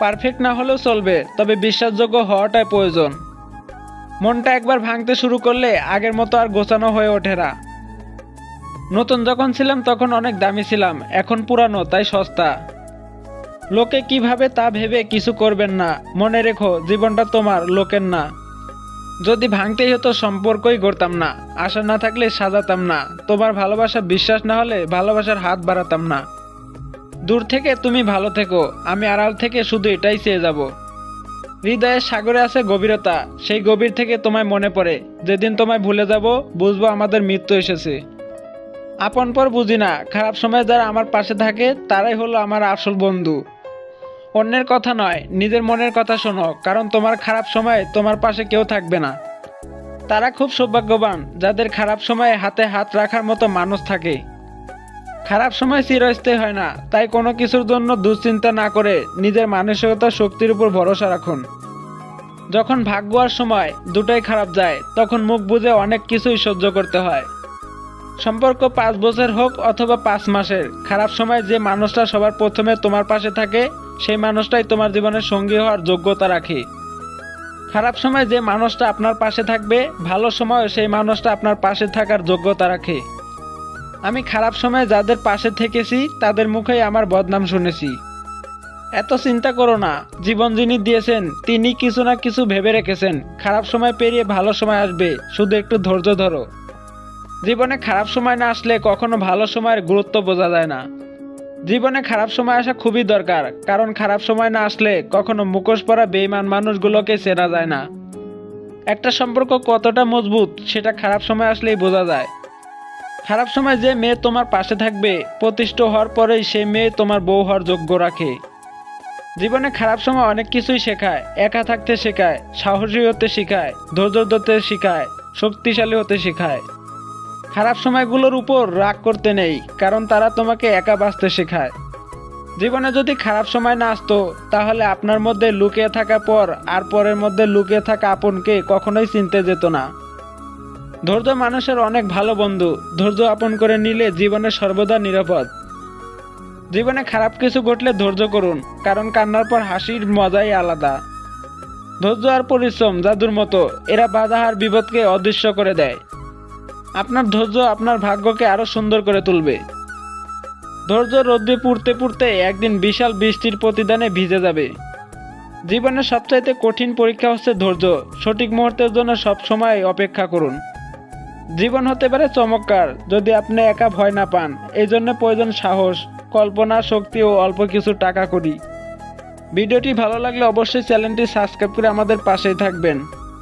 Perfect না হলেও চলবে, তবে বিশ্বাসযোগ্য হওয়াটাই প্রয়োজন। মনটা একবার ভাঙতে শুরু করলে আগের মতো আর গোছানো হয়ে ওঠে না। নতুন যখন ছিলাম তখন অনেক দামি ছিলাম, এখন পুরানো, তাই সস্তা। লোকে কীভাবে তা ভেবে কিছু করবেন না। মনে রেখো, জীবনটা তোমার, লোকের না। যদি ভাঙতেই হতো, সম্পর্কই গড়তাম না। আশা না থাকলে সাজাতাম না। তোমার ভালোবাসা, বিশ্বাস না হলে ভালোবাসার হাত বাড়াতাম না। দূর থেকে তুমি ভালো থেকো, আমি আড়াল থেকে শুধু এটাই চেয়ে যাব। হৃদয়ের সাগরে আছে গভীরতা, সেই গভীর থেকে তোমায় মনে পড়ে, যেদিন তোমায় ভুলে যাব, বুঝব আমাদের মৃত্যু এসেছে। আপন পর বুঝি না, খারাপ সময় যারা আমার পাশে থাকে, তারাই হলো আমার আসল বন্ধু। অন্যের কথা নয়, নিজের মনের কথা শোনো, কারণ তোমার খারাপ সময় তোমার পাশে কেউ থাকবে না। তারা খুব সৌভাগ্যবান, যাদের খারাপ সময়ে হাতে হাত রাখার মতো মানুষ থাকে। খারাপ সময় চিরস্থায়ী হয় না। তাই কোনো কিছুর জন্য দুশ্চিন্তা না করে নিজের মানসিকতা শক্তির উপর ভরসা রাখুন। যখন ভাগ্য আর সময় দুটোই খারাপ যায়, তখন মুখ বুঝে অনেক কিছুই সহ্য করতে হয়। সম্পর্ক পাঁচ বছর হোক অথবা পাঁচ মাসের, খারাপ সময় যে মানুষটা সবার প্রথমে তোমার পাশে থাকে, সেই মানুষটাই তোমার জীবনের সঙ্গী হওয়ার যোগ্যতা রাখে। খারাপ সময় যে মানুষটা আপনার পাশে থাকবে, ভালো সময় সেই মানুষটা আপনার পাশে থাকার যোগ্যতা রাখে। আমি খারাপ সময় যাদের পাশে থেকেছি, তাদের মুখেই আমার বদনাম শুনেছি। এত চিন্তা করো না, জীবন যিনি দিয়েছেন, তিনি কিছু না কিছু ভেবে রেখেছেন। খারাপ সময় পেরিয়ে ভালো সময় আসবে, শুধু একটু ধৈর্য ধরো। জীবনে খারাপ সময় না আসলে কখনো ভালো সময়ের গুরুত্ব বোঝা যায় না। জীবনে খারাপ সময় আসা খুবই দরকার, কারণ খারাপ সময় না আসলে কখনো মুখোশ পরা বেইমান মানুষগুলোকে চেনা যায় না। একটা সম্পর্ক কতটা মজবুত, সেটা খারাপ সময় আসলেই বোঝা যায়। খারাপ সময় যে মেয়ে তোমার পাশে থাকবে, প্রতিষ্ঠ হওয়ার পরেই সে মেয়ে তোমার বউ হওয়ার যোগ্য রাখে। জীবনে খারাপ সময় অনেক কিছুই শেখায়, একা থাকতে শেখায়, সাহসী হতে শেখায়, ধৈর্য ধরতে শেখায়, শক্তিশালী হতে শেখায়। খারাপ সময়গুলোর উপর রাগ করতে নেই, কারণ তারা তোমাকে একা বাঁচতে শেখায়। জীবনে যদি খারাপ সময় না আসতো, তাহলে আপনার মধ্যে লুকিয়ে থাকা পর আর পরের মধ্যে লুকিয়ে থাকা আপনকে কখনোই চিনতে যেত না। ধৈর্য মানুষের অনেক ভালো বন্ধু। ধৈর্য আপন করে নিলে জীবনে সর্বদা নিরাপদ। জীবনে খারাপ কিছু ঘটলে ধৈর্য করুন, কারণ কান্নার পর হাসির মজাই আলাদা। ধৈর্য আর পরিশ্রম জাদুর মতো, এরা বাধা আর বিপদকে অদৃশ্য করে দেয়। আপনার ধৈর্য আপনার ভাগ্যকে আরও সুন্দর করে তুলবে। ধৈর্য রোদ্রে পুড়তে পুড়তে একদিন বিশাল বৃষ্টির প্রতিদানে ভিজে যাবে। জীবনের সবচাইতে কঠিন পরীক্ষা হচ্ছে ধৈর্য। সঠিক মুহূর্তের জন্য সব সময় অপেক্ষা করুন। জীবন হতে পারে চমৎকার যদি আপনি একা ভয় না পান। এই জন্য প্রয়োজন সাহস, কল্পনা, শক্তি ও অল্প কিছু টাকা করি। ভিডিওটি ভালো লাগলে অবশ্যই চ্যানেলটি সাবস্ক্রাইব করে আমাদের পাশেই থাকবেন।